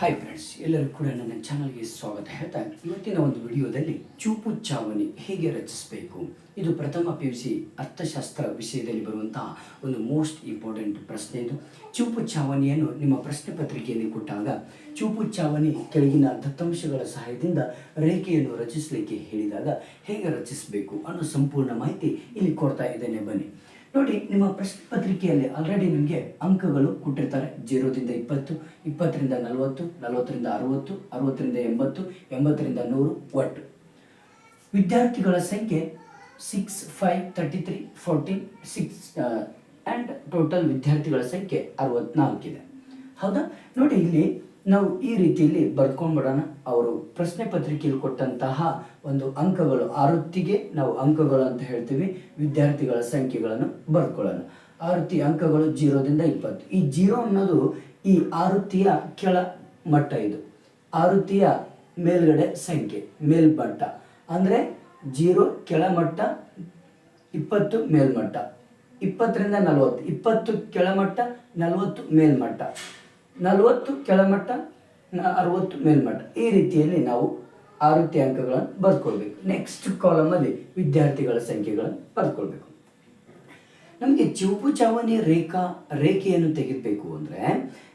Hi friends ಎಲ್ಲರೂ ಕೂಡ ನನ್ನ ಚಾನಲ್ಗೆ ಸ್ವಾಗತ. ಹೇಳ್ತಾ ಇವತ್ತಿನ ಒಂದು ವಿಡಿಯೋದಲ್ಲಿ ಚೂಪು ಚಾವಣಿ ಹೇಗೆ ರಚಿಸಬೇಕು? ಇದು ಪ್ರಥಮ ಪಿ ಯು ಸಿ ಅರ್ಥಶಾಸ್ತ್ರ ವಿಷಯದಲ್ಲಿ ಬರುವಂತಹ ಒಂದು ಮೋಸ್ಟ್ ಇಂಪಾರ್ಟೆಂಟ್ ಪ್ರಶ್ನೆ ಇದು. ಚೂಪು ಚಾವಣಿಯನ್ನು ನಿಮ್ಮ ಪ್ರಶ್ನೆ ಪತ್ರಿಕೆಯಲ್ಲಿ ಕೊಟ್ಟಾಗ ಚೂಪು ಚಾವಣಿ ಕೆಳಗಿನ ದತ್ತಾಂಶಗಳ ಸಹಾಯದಿಂದ ರೇಖೆಯನ್ನು ರಚಿಸಲಿಕ್ಕೆ ಹೇಳಿದಾಗ ಹೇಗೆ ರಚಿಸಬೇಕು ಅನ್ನೋ ಸಂಪೂರ್ಣ ಮಾಹಿತಿ ಇಲ್ಲಿ ಕೊಡ್ತಾ ಇದ್ದೇನೆ. ಬನ್ನಿ. ನೋಡಿ, ನಿಮ್ಮ ಪ್ರಶ್ನೆ ಪತ್ರಿಕೆಯಲ್ಲಿ ಆಲ್ರೆಡಿ ನಿಮಗೆ ಅಂಕಗಳು ಕೊಟ್ಟಿರ್ತಾರೆ. ಜೀರೋದಿಂದ ಇಪ್ಪತ್ತು, ಇಪ್ಪತ್ತರಿಂದ ನಲವತ್ತು, ನಲವತ್ತರಿಂದ ಅರವತ್ತು, ಅರವತ್ತರಿಂದ ಎಂಬತ್ತು, ಎಂಬತ್ತರಿಂದ ನೂರು ಒಟ್ಟು. ವಿದ್ಯಾರ್ಥಿಗಳ ಸಂಖ್ಯೆ six five thirty three fourteen six and total ವಿದ್ಯಾರ್ಥಿಗಳ ಸಂಖ್ಯೆ ಅರವತ್ನಾಲ್ಕಿದೆ. ಹೌದಾ? ನೋಡಿ, ಇಲ್ಲಿ ನಾವು ಈ ರೀತಿಯಲ್ಲಿ ಬರ್ಕೊಂಡ್ಬಿಡೋಣ ಅವರು ಪ್ರಶ್ನೆ ಪತ್ರಿಕೆಯಲ್ಲಿ ಕೊಟ್ಟಂತಹ ಒಂದು ಅಂಕಗಳು ಆರತ್ತಿಗೆ ನಾವು ಅಂಕಗಳು ಅಂತ ಹೇಳ್ತೀವಿ. ವಿದ್ಯಾರ್ಥಿಗಳ ಸಂಖ್ಯೆಗಳನ್ನು ಬರ್ಕೊಳ್ಳೋಣ. ಆರುತಿ ಅಂಕಗಳು ಜೀರೋದಿಂದ ಇಪ್ಪತ್ತು. ಈ ಜೀರೋ ಅನ್ನೋದು ಈ ಆರುತಿಯ ಕೆಳ ಮಟ್ಟ ಇದು. ಆರುತಿಯ ಮೇಲ್ಗಡೆ ಸಂಖ್ಯೆ, ಮೇಲ್ಮಟ್ಟ. ಅಂದರೆ ಜೀರೋ ಕೆಳಮಟ್ಟ ಇಪ್ಪತ್ತು ಮೇಲ್ಮಟ್ಟ. ಇಪ್ಪತ್ತರಿಂದ ನಲವತ್ತು. ಇಪ್ಪತ್ತು ಕೆಳಮಟ್ಟ ನಲವತ್ತು ಮೇಲ್ಮಟ್ಟ. ನಲವತ್ತು ಕೆಳಮಟ್ಟ ಅರವತ್ತು ಮೇಲ್ಮಟ್ಟ. ಈ ರೀತಿಯಲ್ಲಿ ನಾವು ಆವೃತ್ತಿ ಅಂಕಗಳನ್ನು ಬರ್ಕೊಳ್ಬೇಕು ನೆಕ್ಸ್ಟ್ ಕಾಲಮಲ್ಲಿ ವಿದ್ಯಾರ್ಥಿಗಳ ಸಂಖ್ಯೆಗಳನ್ನು ಬರ್ಕೊಳ್ಬೇಕು ನಮಗೆ ಚೌಪು ಚಾವಣಿ ರೇಖಾ ರೇಖೆಯನ್ನು ತೆಗೆದಬೇಕು ಅಂದರೆ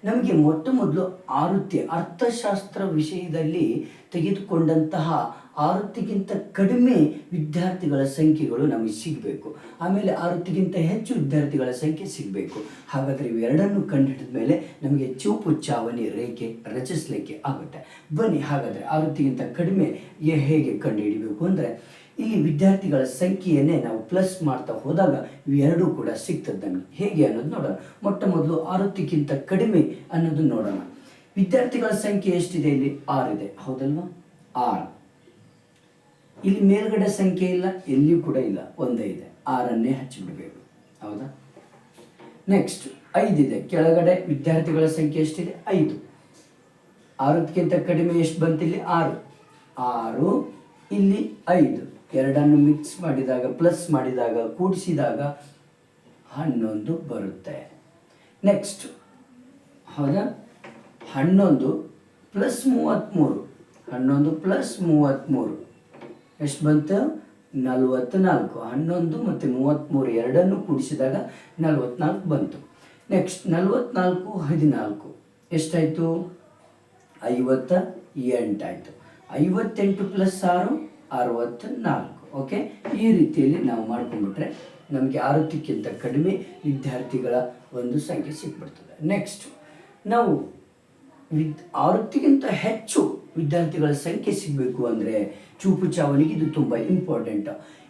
ನಮಗೆ ಮೊಟ್ಟ ಮೊದಲು ಆವೃತ್ತಿ ಅರ್ಥಶಾಸ್ತ್ರ ವಿಷಯದಲ್ಲಿ ತೆಗೆದುಕೊಂಡಂತಹ ಆವೃತ್ತಿಗಿಂತ ಕಡಿಮೆ ವಿದ್ಯಾರ್ಥಿಗಳ ಸಂಖ್ಯೆಗಳು ನಮಗೆ ಸಿಗಬೇಕು. ಆಮೇಲೆ ಆರತ್ತಿಗಿಂತ ಹೆಚ್ಚು ವಿದ್ಯಾರ್ಥಿಗಳ ಸಂಖ್ಯೆ ಸಿಗಬೇಕು. ಹಾಗಾದರೆ ಇವೆರಡನ್ನು ಕಂಡುಹಿಡಿದ ಮೇಲೆ ನಮಗೆ ಚೂಪು ಚಾವಣಿ ರೇಖೆ ರಚಿಸಲಿಕ್ಕೆ ಆಗುತ್ತೆ. ಬನ್ನಿ, ಹಾಗಾದರೆ ಆರತ್ತಿಗಿಂತ ಕಡಿಮೆ ಹೇಗೆ ಕಂಡುಹಿಡಿಬೇಕು ಅಂದರೆ, ಇಲ್ಲಿ ವಿದ್ಯಾರ್ಥಿಗಳ ಸಂಖ್ಯೆಯನ್ನೇ ನಾವು ಪ್ಲಸ್ ಮಾಡ್ತಾ ಹೋದಾಗ ಇವೆರಡೂ ಕೂಡ ಸಿಗ್ತದೆ ನಮಗೆ. ಹೇಗೆ ಅನ್ನೋದು ನೋಡೋಣ. ಮೊಟ್ಟ ಮೊದಲು ಆವೃತ್ತಿಗಿಂತ ಕಡಿಮೆ ಅನ್ನೋದು ನೋಡೋಣ. ವಿದ್ಯಾರ್ಥಿಗಳ ಸಂಖ್ಯೆ ಎಷ್ಟಿದೆ ಇಲ್ಲಿ? ಆರು ಇದೆ. ಹೌದಲ್ವಾ? ಆರ್. ಇಲ್ಲಿ ಮೇಲ್ಗಡೆ ಸಂಖ್ಯೆ ಇಲ್ಲ, ಎಲ್ಲಿಯೂ ಕೂಡ ಇಲ್ಲ. ಒಂದೇ ಇದೆ. ಆರನ್ನೇ ಹಚ್ಚಿಬಿಡಬೇಕು. ಹೌದಾ? ನೆಕ್ಸ್ಟ್ ಐದಿದೆ ಕೆಳಗಡೆ ವಿದ್ಯಾರ್ಥಿಗಳ ಸಂಖ್ಯೆ ಎಷ್ಟಿದೆ? ಐದು. ಆರಕ್ಕಿಂತ ಕಡಿಮೆ ಎಷ್ಟು ಬಂತಿಲ್ಲಿ? ಆರು. ಆರು, ಇಲ್ಲಿ ಐದು. ಎರಡನ್ನು ಮಿಕ್ಸ್ ಮಾಡಿದಾಗ ಪ್ಲಸ್ ಮಾಡಿದಾಗ, ಕೂಡಿಸಿದಾಗ ಹನ್ನೊಂದು ಬರುತ್ತೆ. ನೆಕ್ಸ್ಟ್ ಹೌದಾ? ಹನ್ನೊಂದು ಪ್ಲಸ್ ಮೂವತ್ತ್ಮೂರು. ಹನ್ನೊಂದು ಪ್ಲಸ್ ಮೂವತ್ತ್ಮೂರು. ಎಷ್ಟು ಬಂತು? ನಲವತ್ತ್ನಾಲ್ಕು ಹನ್ನೊಂದು ಮತ್ತು ಮೂವತ್ತ್ಮೂರು ಎರಡನ್ನು ಕೂಡಿಸಿದಾಗ ನಲವತ್ತ್ನಾಲ್ಕು ಬಂತು. ನೆಕ್ಸ್ಟ್ ನಲವತ್ತ್ನಾಲ್ಕು ಹದಿನಾಲ್ಕು. ಎಷ್ಟಾಯಿತು? ಐವತ್ತ ಎಂಟಾಯಿತು. ಐವತ್ತೆಂಟು ಪ್ಲಸ್ ಆರು ಅರವತ್ತ್ನಾಲ್ಕು ಓಕೆ ಈ ರೀತಿಯಲ್ಲಿ ನಾವು ಮಾಡ್ಕೊಂಡ್ಬಿಟ್ರೆ ನಮಗೆ ಆರೋಗ್ಯಕ್ಕಿಂತ ಕಡಿಮೆ ವಿದ್ಯಾರ್ಥಿಗಳ ಒಂದು ಸಂಖ್ಯೆ ಸಿಕ್ಬಿಡ್ತದೆ ನೆಕ್ಸ್ಟ್ ನಾವು ವಿದ್ ಹೆಚ್ಚು ವಿದ್ಯಾರ್ಥಿಗಳ ಸಂಖ್ಯೆ ಸಿಗಬೇಕು ಅಂದರೆ ಚೂಪು ಚಾವಣಿಗೆ ಇದು ತುಂಬ ಇಂಪಾರ್ಟೆಂಟ್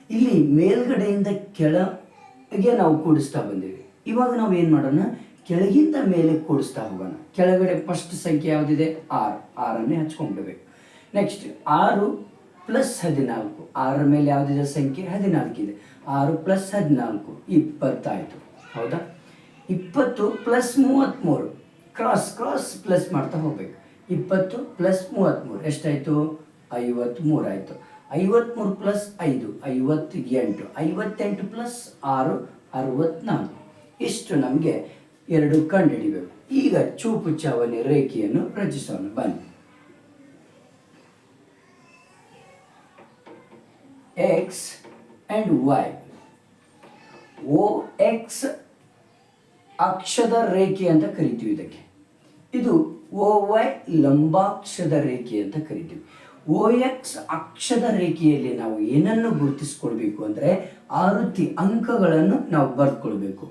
ಇಲ್ಲಿ ಮೇಲ್ಗಡೆಯಿಂದ ಕೆಳಗೆ ನಾವು ಕೂಡಿಸ್ತಾ ಬಂದೀವಿ. ಇವಾಗ ನಾವು ಏನು ಮಾಡೋಣ? ಕೆಳಗಿಂದ ಮೇಲೆ ಕೂಡಿಸ್ತಾ ಹೋಗೋಣ. ಕೆಳಗಡೆ ಫಸ್ಟ್ ಸಂಖ್ಯೆ ಯಾವುದಿದೆ? ಆರು. ಆರನ್ನೇ ಹಚ್ಕೊಂಡ್ಬಿಡ್ಬೇಕು. ನೆಕ್ಸ್ಟ್ ಆರು ಪ್ಲಸ್ ಹದಿನಾಲ್ಕು. ಆರರ ಮೇಲೆ ಯಾವುದಿದೆ ಸಂಖ್ಯೆ? ಹದಿನಾಲ್ಕಿದೆ ಆರು ಪ್ಲಸ್ ಹದಿನಾಲ್ಕು, ಇಪ್ಪತ್ತಾಯಿತು. ಹೌದಾ? ಇಪ್ಪತ್ತು ಪ್ಲಸ್ ಮೂವತ್ತ್ಮೂರು ಕ್ರಾಸ್ ಕ್ರಾಸ್ ಪ್ಲಸ್ ಮಾಡ್ತಾ ಹೋಗ್ಬೇಕು. ಇಪ್ಪತ್ತು ಪ್ಲಸ್ ಮೂವತ್ತ್ಮೂರು ಎಷ್ಟಾಯಿತು? ಐವತ್ತ್ಮೂರು ಆಯಿತು. ಐವತ್ತ್ಮೂರು ಪ್ಲಸ್ ಐದು ಐವತ್ತೆಂಟು ಐವತ್ತೆಂಟು ಪ್ಲಸ್ ಆರು ಅರವತ್ತ್ನಾಲ್ಕು ಇಷ್ಟು ನಮಗೆ ಎರಡು ಕಂಡುಹಿಡಿಬೇಕು. ಈಗ ಚೂಪು ಚಾವಣಿ ರೇಖೆಯನ್ನು ರಚಿಸೋಣ. ಬನ್ನಿ. X and Y O X ಅಕ್ಷದ ರೇಖೆ ಅಂತ ಕರಿತೀವಿ ಇದಕ್ಕೆ. ಇದು ಓ ವೈ ಲಂಬಾಕ್ಷದ ರೇಖೆ ಅಂತ ಕರಿತೀವಿ. ಓ ಎಕ್ಸ್ ಅಕ್ಷದ ರೇಖೆಯಲ್ಲಿ ನಾವು ಏನನ್ನು ಗುರುತಿಸ್ಕೊಳ್ಬೇಕು ಅಂದರೆ ಆವೃತ್ತಿ ಅಂಕಗಳನ್ನು ನಾವು ಬರೆದುಕೊಳ್ಬೇಕು.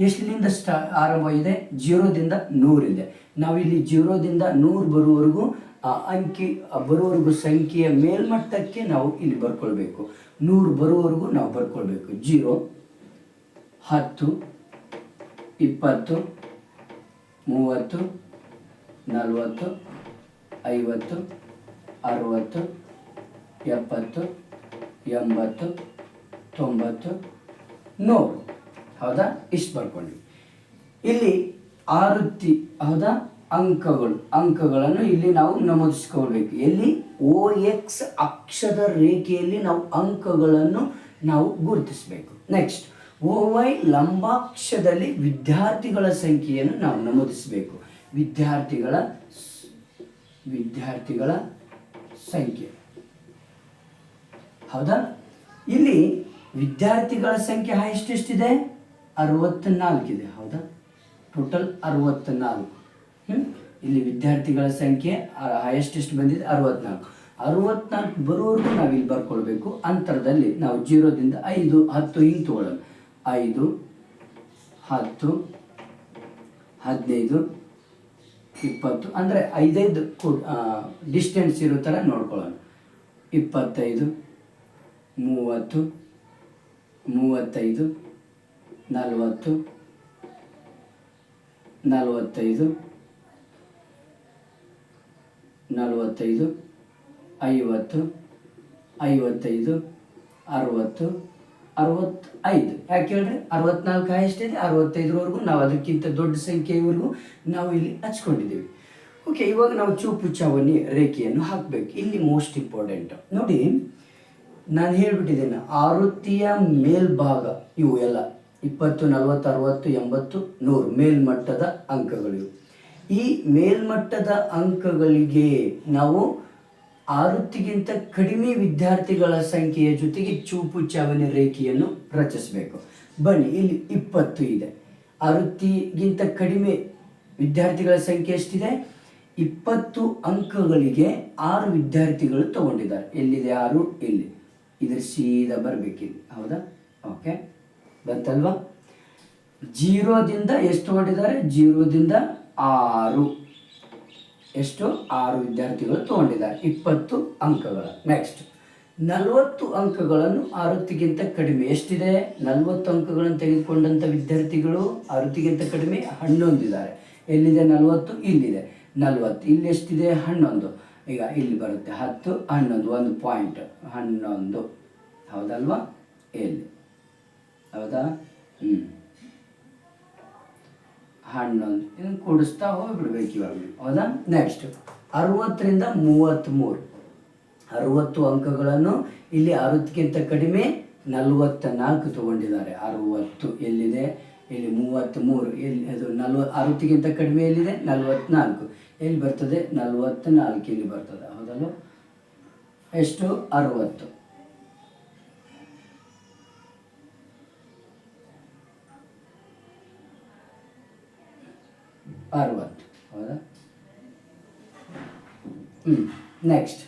ಎಷ್ಟರಿಂದ ಸ್ಟಾ ಆರಂಭ ಇದೆ ಜೀರೋದಿಂದ ನೂರಿದೆ. ನಾವಿಲ್ಲಿ ಜೀರೋದಿಂದ ನೂರು ಬರುವವರೆಗೂ, ಆ ಅಂಕಿ ಬರುವವರೆಗೂ ಸಂಖ್ಯೆಯ ಮೇಲ್ಮಟ್ಟಕ್ಕೆ ನಾವು ಇಲ್ಲಿ ಬರ್ಕೊಳ್ಬೇಕು. ನೂರು ಬರುವವರೆಗೂ ನಾವು ಬರ್ಕೊಳ್ಬೇಕು. ಜೀರೋ, ಹತ್ತು, ಇಪ್ಪತ್ತು, ಮೂವತ್ತು ನಲವತ್ತು, ಐವತ್ತು, ಅರುವತ್ತು, ಎಪ್ಪತ್ತು, ಎಂಬತ್ತು, ತೊಂಬತ್ತು, ನೂರು. ಹೌದಾ? ಇಷ್ಟು ಬರ್ಕೊಂಡ್ವಿ. ಇಲ್ಲಿ ಆವೃತ್ತಿ ಹೌದಾ? ಅಂಕಗಳು, ಅಂಕಗಳನ್ನು ಇಲ್ಲಿ ನಾವು ನಮೂದಿಸ್ಕೊಳ್ಬೇಕು. ಎಲ್ಲಿ? ಓ ಎಕ್ಸ್ ಅಕ್ಷದ ರೇಖೆಯಲ್ಲಿ ನಾವು ಅಂಕಗಳನ್ನು ನಾವು ಗುರುತಿಸಬೇಕು. ನೆಕ್ಸ್ಟ್, ಓ ವೈ ಲಂಬಾಕ್ಷದಲ್ಲಿ ವಿದ್ಯಾರ್ಥಿಗಳ ಸಂಖ್ಯೆಯನ್ನು ನಾವು ನಮೂದಿಸಬೇಕು. ವಿದ್ಯಾರ್ಥಿಗಳ ವಿದ್ಯಾರ್ಥಿಗಳ ಸಂಖ್ಯೆ. ಹೌದಾ? ಇಲ್ಲಿ ವಿದ್ಯಾರ್ಥಿಗಳ ಸಂಖ್ಯೆ ಎಷ್ಟೆಷ್ಟಿದೆ? ಎಷ್ಟಿದೆ ಅರವತ್ನಾಲ್ಕಿದೆ, ಹೌದಾ? ಟೋಟಲ್ ಅರವತ್ನಾಲ್ಕು. ಹ್ಮ್? ಇಲ್ಲಿ ವಿದ್ಯಾರ್ಥಿಗಳ ಸಂಖ್ಯೆ ಹೈಯೆಸ್ಟ್ ಎಷ್ಟು ಬಂದಿದೆ? ಅರವತ್ನಾಲ್ಕು. ಅರವತ್ನಾಲ್ಕು ಬರೋವರೆಗೂ ನಾವು ಇಲ್ಲಿ ಬರ್ಕೊಳ್ಬೇಕು. ಅಂತರದಲ್ಲಿ ನಾವು ಜೀರೋದಿಂದ ಐದು, ಹತ್ತು ಹಿಂಗೆ ತಗೊಳ್ಳೋಣ ಐದು, ಹತ್ತು, ಹದಿನೈದು ಇಪ್ಪತ್ತು, ಅಂದರೆ ಐದೈದು ಡಿಸ್ಟೆನ್ಸ್ ಇರೋ ಥರ ನೋಡ್ಕೊಳ್ಳೋಣ. ಇಪ್ಪತ್ತೈದು, ಮೂವತ್ತು, ಮೂವತ್ತೈದು, ನಲವತ್ತು, ನಲವತ್ತೈದು ನಲವತ್ತೈದು, ಐವತ್ತು, ಐವತ್ತೈದು, ಅರುವತ್ತು ಅರವತ್ತೈದು. ಯಾಕೆ ಹೇಳ್ರಿ? ಅರವತ್ನಾಲ್ಕು ಎಷ್ಟಿದೆ? ಅರವತ್ತೈದರವರೆಗೂ ನಾವು ಅದಕ್ಕಿಂತ ದೊಡ್ಡ ಸಂಖ್ಯೆಯವರೆಗೂ ನಾವು ಇಲ್ಲಿ ಹಚ್ಕೊಂಡಿದ್ದೀವಿ. ಓಕೆ ಇವಾಗ ನಾವು ಚೂಪು ಚಾವಣಿ ರೇಖೆಯನ್ನು ಹಾಕಬೇಕು. ಇಲ್ಲಿ ಮೋಸ್ಟ್ ಇಂಪಾರ್ಟೆಂಟ್ ನೋಡಿ, ನಾನು ಹೇಳ್ಬಿಟ್ಟಿದ್ದೇನೆ, ಆವೃತ್ತಿಯ ಮೇಲ್ಭಾಗ ಇವು ಎಲ್ಲ, ಇಪ್ಪತ್ತು, ನಲವತ್ತು, ಅರವತ್ತು, ಎಂಬತ್ತು, ನೂರು ಮೇಲ್ಮಟ್ಟದ ಅಂಕಗಳಿವು. ಈ ಮೇಲ್ಮಟ್ಟದ ಅಂಕಗಳಿಗೆ ನಾವು ಆವೃತ್ತಿಗಿಂತ ಕಡಿಮೆ ವಿದ್ಯಾರ್ಥಿಗಳ ಸಂಖ್ಯೆಯ ಜೊತೆಗೆ ಚೂಪು ಚಾವಣಿ ರೇಖೆಯನ್ನು ರಚಿಸಬೇಕು. ಬನ್ನಿ, ಇಲ್ಲಿ ಇಪ್ಪತ್ತು ಇದೆ. ಆರುತ್ತಿಗಿಂತ ಕಡಿಮೆ ವಿದ್ಯಾರ್ಥಿಗಳ ಸಂಖ್ಯೆ ಎಷ್ಟಿದೆ? ಇಪ್ಪತ್ತು ಅಂಕಗಳಿಗೆ ಆರು ವಿದ್ಯಾರ್ಥಿಗಳು ತಗೊಂಡಿದ್ದಾರೆ. ಎಲ್ಲಿದೆ ಆರು? ಇಲ್ಲಿ. ಇದ್ರ ಸೀದಾ ಬರಬೇಕಿಲ್ಲಿ. ಹೌದಾ? ಓಕೆ. ಬಂತಲ್ವಾ? ಜೀರೋದಿಂದ ಎಷ್ಟು ತಗೊಂಡಿದ್ದಾರೆ? ಜೀರೋದಿಂದ ಆರು. ಎಷ್ಟು? ಆರು ವಿದ್ಯಾರ್ಥಿಗಳು ತಗೊಂಡಿದ್ದಾರೆ. ಇಪ್ಪತ್ತು ಅಂಕಗಳ. ನೆಕ್ಸ್ಟ್ ನಲವತ್ತು ಅಂಕಗಳನ್ನು ಆರುತಿಗಿಂತ ಕಡಿಮೆ. ಎಷ್ಟಿದೆ? ನಲವತ್ತು ಅಂಕಗಳನ್ನು ತೆಗೆದುಕೊಂಡಂಥ ವಿದ್ಯಾರ್ಥಿಗಳು ಆರುತಿಗಿಂತ ಕಡಿಮೆ ಹನ್ನೊಂದಿದ್ದಾರೆ. ಎಲ್ಲಿದೆ? ನಲವತ್ತು, ಇಲ್ಲಿದೆ. ನಲವತ್ತು. ಇಲ್ಲಿ ಎಷ್ಟಿದೆ ಹನ್ನೊಂದು. ಈಗ ಇಲ್ಲಿ ಬರುತ್ತೆ. ಹತ್ತು, ಹನ್ನೊಂದು. ಒಂದು ಪಾಯಿಂಟ್ ಹನ್ನೊಂದು. ಹೌದಲ್ವಾ? ಎಲ್ಲಿ? ಹೌದಾ? ಹ್ಞೂ ಹನ್ನೊಂದು ಇದನ್ನು ಕೂಡಿಸ್ತಾ ಹೋಗ್ಬಿಡ್ಬೇಕು ಇವಾಗ. ಹೌದಾ? ನೆಕ್ಸ್ಟ್ ಅರವತ್ತರಿಂದ ಮೂವತ್ತ್ಮೂರು ಅರವತ್ತು ಅಂಕಗಳನ್ನು ಇಲ್ಲಿ ಅರವತ್ತಕ್ಕಿಂತ ಕಡಿಮೆ ನಲವತ್ತ ನಾಲ್ಕು ತಗೊಂಡಿದ್ದಾರೆ. ಅರವತ್ತು ಎಲ್ಲಿದೆ? ಇಲ್ಲಿ ಮೂವತ್ತ್ಮೂರು ಎಲ್ಲಿ ಅದು ನಲ್ವ ಅರವತ್ತಕ್ಕಿಂತ ಕಡಿಮೆ ಎಲ್ಲಿದೆ? ನಲವತ್ನಾಲ್ಕು. ಎಲ್ಲಿ ಬರ್ತದೆ? ನಲವತ್ತ ನಾಲ್ಕು ಇಲ್ಲಿ ಬರ್ತದೆ. ಹೌದಲ್ವ? ಎಷ್ಟು? ಅರವತ್ತು. ಅರವತ್ತು. ಹೌದಾ? ಹ್ಞೂ ನೆಕ್ಸ್ಟ್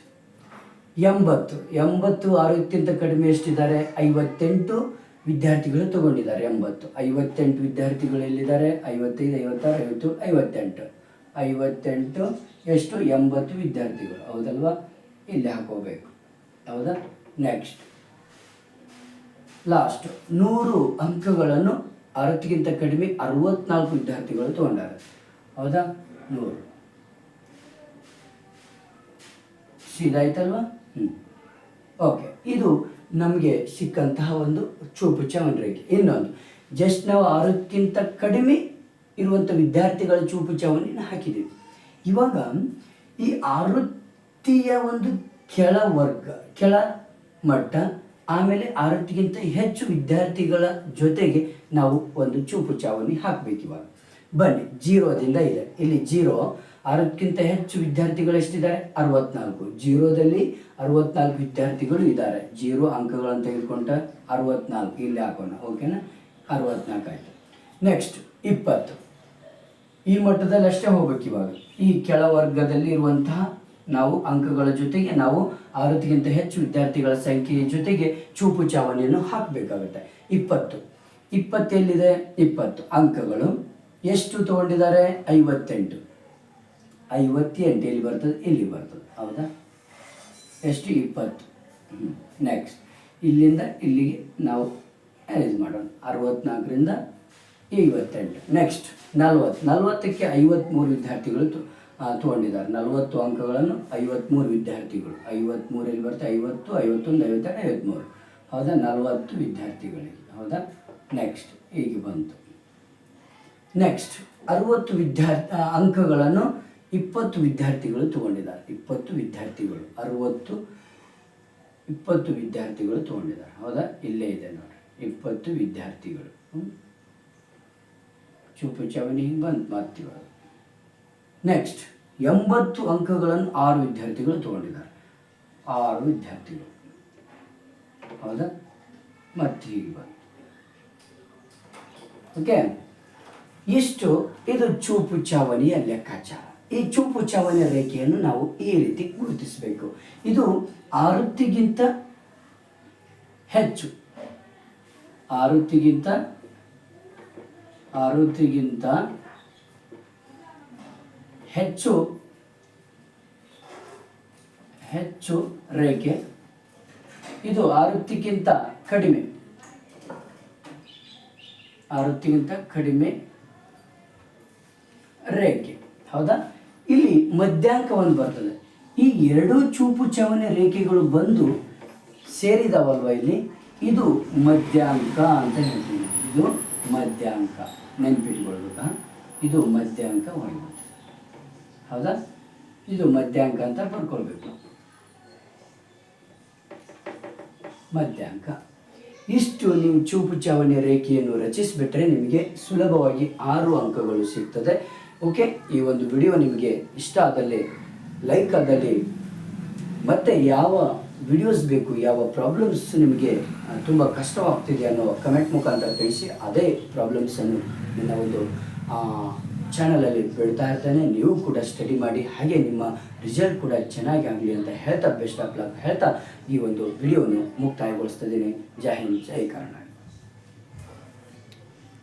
ಎಂಬತ್ತು. ಎಂಬತ್ತು ಆರೋಗ್ಯಕ್ಕಿಂತ ಕಡಿಮೆ ಎಷ್ಟಿದ್ದಾರೆ? ಐವತ್ತೆಂಟು ವಿದ್ಯಾರ್ಥಿಗಳು ತಗೊಂಡಿದ್ದಾರೆ ಎಂಬತ್ತು. ಐವತ್ತೆಂಟು ವಿದ್ಯಾರ್ಥಿಗಳು ಎಲ್ಲಿದ್ದಾರೆ? ಐವತ್ತೈದು, ಐವತ್ತಾರು, ಐವತ್ತು, ಐವತ್ತೆಂಟು. ಐವತ್ತೆಂಟು, ಎಷ್ಟು? ಎಂಬತ್ತು ವಿದ್ಯಾರ್ಥಿಗಳು. ಹೌದಲ್ವಾ? ಇಲ್ಲಿ ಹಾಕೋಬೇಕು. ಹೌದಾ? ನೆಕ್ಸ್ಟ್ ಲಾಸ್ಟ್ ನೂರು ಅಂಕಗಳನ್ನು ಅರವತ್ತಕ್ಕಿಂತ ಕಡಿಮೆ ಅರವತ್ನಾಲ್ಕು ವಿದ್ಯಾರ್ಥಿಗಳು ತಗೊಂಡಾರೆ. ಹೌದಾ? ನೂರು ಸೀದಾಯ್ತಲ್ವಾ ಹ್ಞೂ ಓಕೆ, ಇದು ನಮಗೆ ಸಿಕ್ಕಂತಹ ಒಂದು ಚೂಪು ಚಾವಣಿ ರೇಖೆ ಇನ್ನೊಂದು, ಜಸ್ಟ್ ನಾವು ಆರಕ್ಕಿಂತ ಕಡಿಮೆ ಇರುವಂಥ ವಿದ್ಯಾರ್ಥಿಗಳ ಚೂಪು ಚಾವಣಿನ ಹಾಕಿದ್ದೀವಿ. ಇವಾಗ, ಈ ಆವೃತ್ತಿಯ ಒಂದು ಕೆಳ ವರ್ಗ, ಕೆಳ ಮಟ್ಟ, ಆಮೇಲೆ ಆರತ್ತಿಗಿಂತ ಹೆಚ್ಚು ವಿದ್ಯಾರ್ಥಿಗಳ ಜೊತೆಗೆ ನಾವು ಒಂದು ಚೂಪು ಚಾವಣಿ ಹಾಕಬೇಕು ಇವಾಗ ಬನ್ನಿ ಜೀರೋದಿಂದ ಇದೆ. ಇಲ್ಲಿ ಜೀರೋ ಅರವತ್ತಕ್ಕಿಂತ ಹೆಚ್ಚು ವಿದ್ಯಾರ್ಥಿಗಳು ಎಷ್ಟಿದ್ದಾರೆ? ಅರವತ್ನಾಲ್ಕು. ಜೀರೋದಲ್ಲಿ ಅರವತ್ನಾಲ್ಕು ವಿದ್ಯಾರ್ಥಿಗಳು ಇದ್ದಾರೆ. ಜೀರೋ ಅಂಕಗಳನ್ನು ತೆಗೆದುಕೊಂಡ ಅರವತ್ನಾಲ್ಕು. ಇಲ್ಲಿ ಹಾಕೋಣ, ಓಕೆನಾ? ಅರವತ್ನಾಲ್ಕು ಆಯಿತು. ನೆಕ್ಸ್ಟ್ ಇಪ್ಪತ್ತು. ಈ ಮಟ್ಟದಲ್ಲಿ ಅಷ್ಟೇ ಹೋಗ್ಬೇಕು ಇವಾಗ. ಈ ಕೆಳ ವರ್ಗದಲ್ಲಿ ಇರುವಂತಹ ನಾವು ಅಂಕಗಳ ಜೊತೆಗೆ ನಾವು ಆವೃತ್ತಿಗಿಂತ ಹೆಚ್ಚು ವಿದ್ಯಾರ್ಥಿಗಳ ಸಂಖ್ಯೆಯ ಜೊತೆಗೆ ಚೂಪು ಚಾವಣಿಯನ್ನು ಹಾಕಬೇಕಾಗುತ್ತೆ. ಇಪ್ಪತ್ತು. ಇಪ್ಪತ್ತೆಲ್ಲಿದೆ? ಇಪ್ಪತ್ತು ಅಂಕಗಳು. ಎಷ್ಟು ತಗೊಂಡಿದ್ದಾರೆ? ಐವತ್ತೆಂಟು. ಐವತ್ತೆಂಟು ಎಲ್ಲಿ ಬರ್ತದೆ? ಇಲ್ಲಿ ಬರ್ತದೆ. ಹೌದಾ? ಎಷ್ಟು? ಇಪ್ಪತ್ತು. ನೆಕ್ಸ್ಟ್ ಇಲ್ಲಿಂದ ಇಲ್ಲಿಗೆ ನಾವು ಅರೇಂಜ್ ಮಾಡೋಣ. ಅರವತ್ನಾಲ್ಕರಿಂದ ಐವತ್ತೆಂಟು. ನೆಕ್ಸ್ಟ್ ನಲ್ವತ್ತು. ನಲ್ವತ್ತಕ್ಕೆ ಐವತ್ತ್ಮೂರು ವಿದ್ಯಾರ್ಥಿಗಳು ತೊಗೊಂಡಿದ್ದಾರೆ. ನಲವತ್ತು ಅಂಕಗಳನ್ನು ಐವತ್ತ್ಮೂರು ವಿದ್ಯಾರ್ಥಿಗಳು. ಐವತ್ತ್ಮೂರಲ್ಲಿ ಬರ್ತದೆ? ಐವತ್ತು, ಐವತ್ತೊಂದು, ಐವತ್ತೆರಡು ಐವತ್ತ್ಮೂರು ಹೌದಾ? ನಲವತ್ತು ವಿದ್ಯಾರ್ಥಿಗಳಿಗೆ ಹೌದಾ? ನೆಕ್ಸ್ಟ್ ಈಗ ಬಂತು. ನೆಕ್ಸ್ಟ್ ಅರುವತ್ತು ವಿದ್ಯಾರ್ಥಿ ಅಂಕಗಳನ್ನು ಇಪ್ಪತ್ತು ವಿದ್ಯಾರ್ಥಿಗಳು ತಗೊಂಡಿದ್ದಾರೆ. ಇಪ್ಪತ್ತು ವಿದ್ಯಾರ್ಥಿಗಳು, ಅರುವತ್ತು, ಇಪ್ಪತ್ತು ವಿದ್ಯಾರ್ಥಿಗಳು ತಗೊಂಡಿದ್ದಾರೆ. ಹೌದಾ? ಇಲ್ಲೇ ಇದೆ ನೋಡಿ ಇಪ್ಪತ್ತು ವಿದ್ಯಾರ್ಥಿಗಳು? ಚೂಪು ಚಾವಣಿ ಹಿಂಗೆ ಬಂತು ಮತ್ತಿವಾಗ ನೆಕ್ಸ್ಟ್ ಎಂಬತ್ತು ಅಂಕಗಳನ್ನು ಆರು ವಿದ್ಯಾರ್ಥಿಗಳು ತಗೊಂಡಿದ್ದಾರೆ. ಆರು ವಿದ್ಯಾರ್ಥಿಗಳು. ಹೌದಾ? ಮತ್ತೆ ಹೀಗೆ ಬಂತು. ಓಕೆ ಇಷ್ಟು ಇದು ಚೂಪು ಚಾವಣಿಯ ಲೆಕ್ಕಾಚಾರ. ಈ ಚೂಪು ಚಾವಣಿಯ ರೇಖೆಯನ್ನು ನಾವು ಈ ರೀತಿ ಗುರುತಿಸಬೇಕು. ಇದು ಆರುತಿಗಿಂತ ಹೆಚ್ಚು. ಆರುತಿಗಿಂತ ಆರುತಿಗಿಂತ ಹೆಚ್ಚು ಹೆಚ್ಚು ರೇಖೆ. ಇದು ಆರುತಿಗಿಂತ ಕಡಿಮೆ. ಆರುತಿಗಿಂತ ಕಡಿಮೆ ರೇಖೆ. ಹೌದಾ? ಇಲ್ಲಿ ಮಧ್ಯಾಂಕ ಒಂದು ಬರ್ತದೆ. ಈ ಎರಡೂ ಚೂಪು ಚವನೆ ರೇಖೆಗಳು ಬಂದು ಸೇರಿದವಲ್ವ ಇಲ್ಲಿ? ಇದು ಮಧ್ಯಾಂಕ ಅಂತ ಹೇಳ್ತೀವಿ ನಾವು. ಇದು ಮಧ್ಯಾಂಕ. ನೆನ್ಪಿಟ್ಕೊಳ್ಬೇಕ? ಇದು ಮಧ್ಯಾಂಕ ಹೌದಾ? ಇದು ಮಧ್ಯಾಂಕ ಅಂತ ಬರ್ಕೊಳ್ಬೇಕು ಮಧ್ಯಾಂಕ. ಇಷ್ಟು ನೀವು ಚೂಪು ಚಾವಣಿ ರೇಖೆಯನ್ನು ರಚಿಸಿಬಿಟ್ರೆ ನಿಮಗೆ ಸುಲಭವಾಗಿ ಆರು ಅಂಕಗಳು ಸಿಗ್ತದೆ. ಓಕೆ ಈ ಒಂದು ವಿಡಿಯೋ ನಿಮಗೆ ಇಷ್ಟ ಆದಲ್ಲಿ ಲೈಕ್ ಆದಲ್ಲಿ ಮತ್ತೆ ಯಾವ ವಿಡಿಯೋಸ್ ಬೇಕು, ಯಾವ ಪ್ರಾಬ್ಲಮ್ಸ್ ನಿಮಗೆ ತುಂಬ ಕಷ್ಟವಾಗ್ತಿದೆ ಅನ್ನೋ ಕಮೆಂಟ್ ಮುಖಾಂತರ ತಿಳಿಸಿ, ಅದೇ ಪ್ರಾಬ್ಲಮ್ಸನ್ನು ನನ್ನ ಒಂದು ಚಾನಲಲ್ಲಿ ಬಿಡ್ತಾ ಇರ್ತೇನೆ. ನೀವು ಕೂಡ ಸ್ಟಡಿ ಮಾಡಿ, ಹಾಗೆ ನಿಮ್ಮ ರಿಸಲ್ಟ್ ಕೂಡ ಚೆನ್ನಾಗಿ ಆಗಲಿ ಅಂತ ಹೇಳ್ತಾ ಬೆಸ್ಟ್ ಆಫ್ ಲಕ್ ಹೇಳ್ತಾ ಈ ಒಂದು ವಿಡಿಯೋನು ಮುಕ್ತಾಯಗೊಳಿಸ್ತಿದ್ದೀನಿ ಜೈ ಹಿಂದ್, ಜೈ ಕರ್ನಾಟಕ.